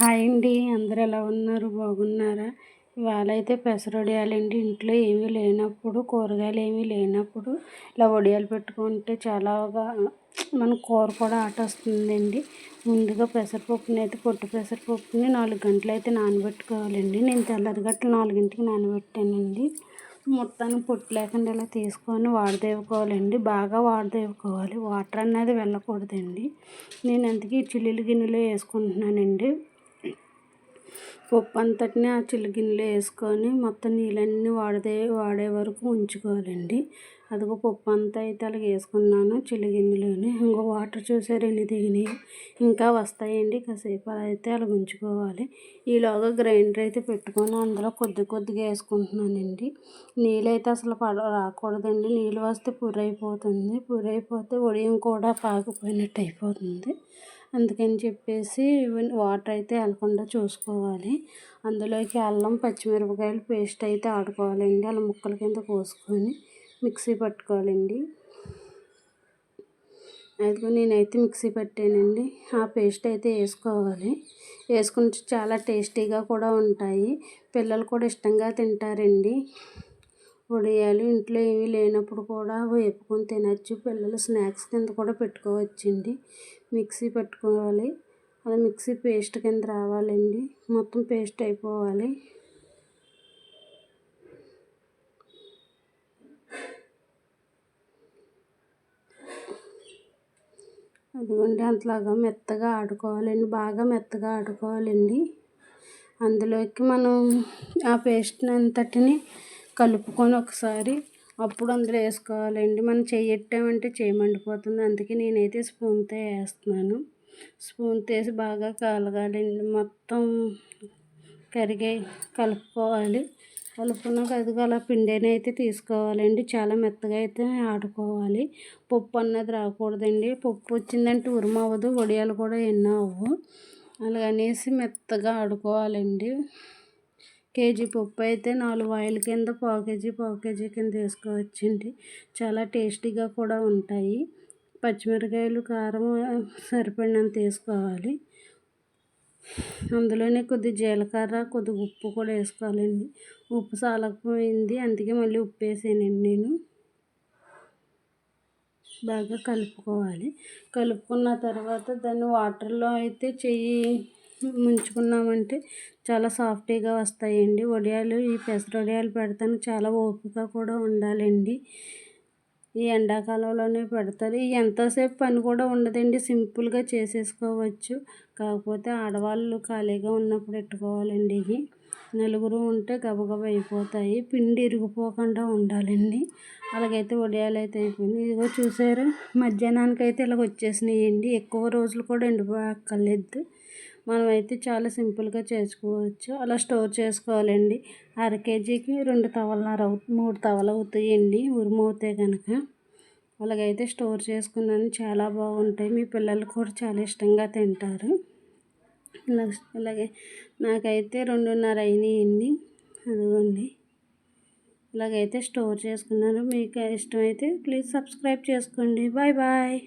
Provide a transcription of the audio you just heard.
Hi అండి. అందరు ఎలా ఉన్నారు? బాగున్నారా? ఇవాళ అయితే పెసరొడియాలండి. ఇంట్లో ఏమీ లేనప్పుడు కూరగాయలు ఏమీ లేనప్పుడు ఇలా వడియాలు పెట్టుకుంటే చాలా మన కూర కూడా ఆట వస్తుందండి. ముందుగా పెసరపప్పుని అయితే పొట్టు పెసరపప్పుని నాలుగు గంటలు అయితే నానబెట్టుకోవాలండి. నేను తెల్లది గట్ల నాలుగింటికి నానబెట్టానండి. మొత్తాన్ని పొట్టు లేకుండా ఇలా తీసుకొని వాడదేవుకోవాలండి. బాగా వాడదేవుకోవాలి. వాటర్ అనేది వెళ్ళకూడదండి. నేను అందుకే చిల్లీలు గిన్నెలో వేసుకుంటున్నానండి. పప్పు అంతటిని ఆ చిలిగిన్నెలో వేసుకొని మొత్తం నీళ్ళన్నీ వాడదే వాడే వరకు ఉంచుకోవాలండి. అదిగో పప్పు అంతా అయితే అలాగ వేసుకున్నాను చిల్లిగిన్నెలోని ఇంకో వాటర్ చూసారు ఎన్ని దిగినాయి. ఇంకా వస్తాయండి. కాసేపు అయితే అలా ఉంచుకోవాలి. ఈలోగా గ్రైండర్ అయితే పెట్టుకొని అందులో కొద్ది కొద్దిగా వేసుకుంటున్నానండి. నీళ్ళు అయితే అసలు పడ రాకూడదండి. నీళ్ళు వస్తే పురైపోతుంది పురైపోతే ఉడియం కూడా పాకపోయినట్టు అయిపోతుంది. అందుకని చెప్పేసి వాటర్ అయితే వెళ్ళకుండా చూసుకోవాలి. అందులోకి అల్లం పచ్చిమిరపకాయలు పేస్ట్ అయితే ఆడుకోవాలండి. అలా ముక్కల కింద కోసుకొని మిక్సీ పట్టుకోవాలండి. అది నేనైతే మిక్సీ పట్టానండి. ఆ పేస్ట్ అయితే వేసుకోవాలి. వేసుకుని చాలా టేస్టీగా కూడా ఉంటాయి. పిల్లలు కూడా ఇష్టంగా తింటారండి. వడియాలు ఇంట్లో ఏమీ లేనప్పుడు కూడా వేపుకొని తినచ్చు. పిల్లలు స్నాక్స్ కింద కూడా పెట్టుకోవచ్చండి. మిక్సీ పట్టుకోవాలి. అది మిక్సీ పేస్ట్ కింద రావాలండి. మొత్తం పేస్ట్ అయిపోవాలి. అదిగోండి అంతలాగా మెత్తగా ఆడుకోవాలండి. బాగా మెత్తగా ఆడుకోవాలండి. అందులోకి మనం ఆ పేస్ట్ని అంతటిని కలుపుకొని ఒకసారి అప్పుడు అందులో వేసుకోవాలండి. మనం చేయట్టామంటే చేయమండిపోతుంది అందుకే నేనైతే స్పూన్తో వేస్తున్నాను. స్పూన్తో వేసి బాగా కలగాలండి. మొత్తం కరిగే కలుపుకోవాలి. కలుపుకున్నాక అదిగో అలా పిండిని అయితే తీసుకోవాలండి. చాలా మెత్తగా అయితే ఆడుకోవాలి. పప్పు అన్నది రాకూడదండి. పప్పు వచ్చిందంటే ఉరుమవ్వదు వడియాలు కూడా ఎన్నో అవ్వు. అలాగనేసి మెత్తగా ఆడుకోవాలండి. కేజీ పప్పు అయితే నాలుగు ఆయిల్ కింద పావు కేజీ పావు కేజీ కింద వేసుకోవచ్చండి. చాలా టేస్టీగా కూడా ఉంటాయి. పచ్చిమిరకాయలు కారం సరిపడినంత వేసుకోవాలి. అందులోనే కొద్ది జీలకర్ర కొద్ది ఉప్పు కూడా వేసుకోవాలండి. ఉప్పు సాలకపోయింది అందుకే మళ్ళీ ఉప్పు వేసానండి నేను. బాగా కలుపుకోవాలి. కలుపుకున్న తర్వాత దాన్ని వాటర్లో అయితే చెయ్యి ముంచుకున్నామంటే చాలా సాఫ్టీగా వస్తాయండి. వడియాలు ఈ పెసర వడియాలు పెడతానికి చాలా ఓపిక కూడా ఉండాలండి. ఈ ఎండాకాలంలోనే పెడతారు. ఎంతసేపు పని కూడా ఉండదండి. సింపుల్గా చేసేసుకోవచ్చు. కాకపోతే ఆడవాళ్ళు ఖాళీగా ఉన్నప్పుడు పెట్టుకోవాలండి. ఇవి నలుగురు ఉంటే గబగబ అయిపోతాయి. పిండి ఇరిగిపోకుండా ఉండాలండి. అలాగైతే వడియాలు అయితే అయిపోయింది ఇదిగో చూసారు? మధ్యాహ్నానికి అయితే ఇలాగ వచ్చేసినాయండి. ఎక్కువ రోజులు కూడా ఎండిపోక్కర్లేదు. మనమైతే చాలా సింపుల్గా చేసుకోవచ్చు. అలా స్టోర్ చేసుకోవాలండి. అర కేజీకి రెండు తవలన్నర మూడు తవలు అవుతాయండి. ఉరుమవుతాయి కనుక అలాగైతే స్టోర్ చేసుకున్నాను. చాలా బాగుంటాయి. మీ పిల్లలు కూడా చాలా ఇష్టంగా తింటారు. ఇలాగే నాకైతే రెండున్నర అయినాయండి. అదిగోండి. ఇలాగైతే స్టోర్ చేసుకున్నాను. మీకు ఇష్టమైతే ప్లీజ్ సబ్స్క్రైబ్ చేసుకోండి. Bye bye.